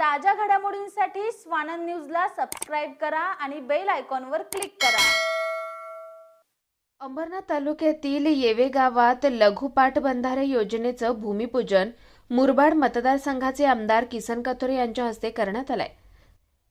ताज्या घडामोडींसाठी स्वानंद न्यूजला सबस्क्राईब करा आणि बेल आयकॉनवर क्लिक करा. अंबरनाथ तालुक्यातील येवे गावात लघुपाठ बंधारे योजनेचं भूमिपूजन मुरबाड मतदारसंघाचे आमदार किसन कथोरे यांच्या हस्ते करण्यात आलंय.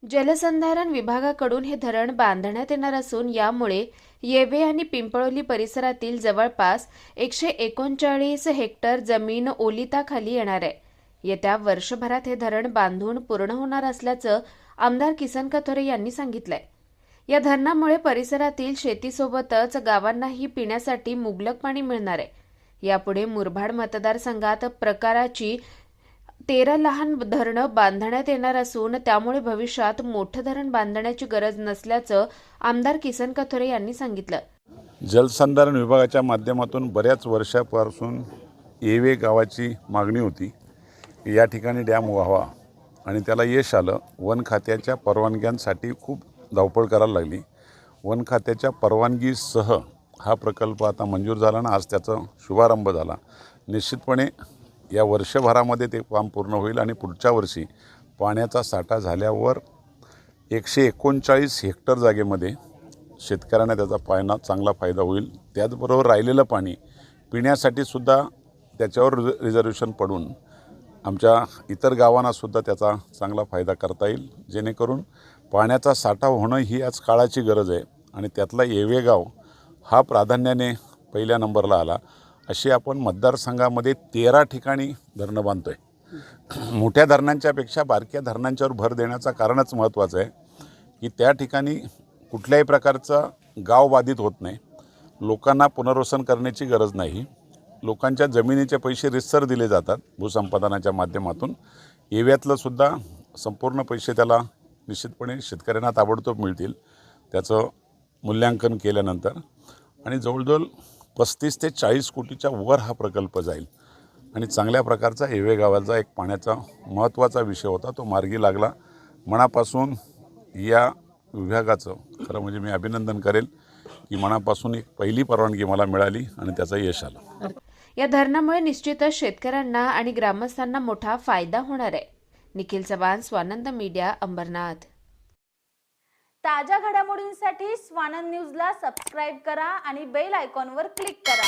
जलसंधारण विभागाकडून हे धरण बांधण्यात येणार असून यामुळे येवे आणि पिंपळोली परिसरातील जवळपास एकशे एकोणचाळीस हेक्टर जमीन ओलिताखाली येणार आहे. येत्या वर्षभरात हे धरण बांधून पूर्ण होणार असल्याचं आमदार किसन कथोरे यांनी सांगितलंय. या धरणामुळे परिसरातील शेतीसोबतच गावांनाही पिण्यासाठी मुबलक पाणी मिळणार आहे. यापुढे मुरबाड मतदारसंघात प्रकाराची तेरा लहान धरणं बांधण्यात येणार असून त्यामुळे भविष्यात मोठं धरण बांधण्याची गरज नसल्याचं आमदार किसन कथोरे यांनी सांगितलं. जलसंधारण विभागाच्या माध्यमातून बऱ्याच वर्षापासून येवे गावाची मागणी होती. या ठिकाणी डॅम व्हावा आणि त्याला यश आलं. वन खात्याच्या परवानग्यांसाठी खूप धावपळ करायला लागली. वन खात्याच्या परवानगीसह हा प्रकल्प आता मंजूर झाला आणि आज त्याचा शुभारंभ झाला. निश्चितपणे या वर्षभरामध्ये ते काम पूर्ण होईल आणि पुढच्या वर्षी पाण्याचा साठा झाल्यावर एकशे एकोणचाळीस हेक्टर जागेमध्ये शेतकऱ्यांना त्याचा फायदा चांगला फायदा होईल. त्याचबरोबर राहिलेलं पाणी पिण्यासाठी सुद्धा त्याच्यावर रिझर्वेशन पडून आमच्या इतर गावांनासुद्धा त्याचा चांगला फायदा करता येईल. जेणेकरून पाण्याचा साठा होणं ही आज काळाची गरज आहे. आणि त्यातला येवेगाव हा प्राधान्याने पहिल्या नंबरला आला. अशी आपण मतदारसंघामध्ये तेरा ठिकाणी धरणं बांधतो आहे मोठ्या धरणांच्यापेक्षा बारक्या धरणांच्यावर भर देण्याचं कारणच महत्त्वाचं आहे की त्या ठिकाणी कुठल्याही प्रकारचा गाव बाधित होत नाही. लोकांना पुनर्वसन करण्याची गरज नाही. लोकांच्या जमिनीचे पैसे रितसर दिले जातात भूसंपादनाच्या माध्यमातून. एव्यातलं सुद्धा संपूर्ण पैसे त्याला निश्चितपणे शेतकऱ्यांना ताबडतोब मिळतील त्याचं मूल्यांकन केल्यानंतर. आणि जवळजवळ पस्तीस ते चाळीस कोटीच्या वर हा प्रकल्प जाईल. आणि चांगल्या प्रकारचा एवे गावाचा एक पाण्याचा महत्त्वाचा विषय होता तो मार्गी लागला. मनापासून या विभागाचं खरं म्हणजे मी अभिनंदन करेल की मनापासून एक पहिली परवानगी मला मिळाली आणि त्याचं यश आलं. या धरणामुळे निश्चितच शेतकऱ्यांना आणि ग्रामस्थांना मोठा फायदा होणार आहे. निखिल चव्हाण स्वानंद मीडिया अंबरनाथ. ताज्या घडामोडींसाठी स्वानंद न्यूजला सबस्क्राईब करा आणि बेल आयकॉनवर क्लिक करा.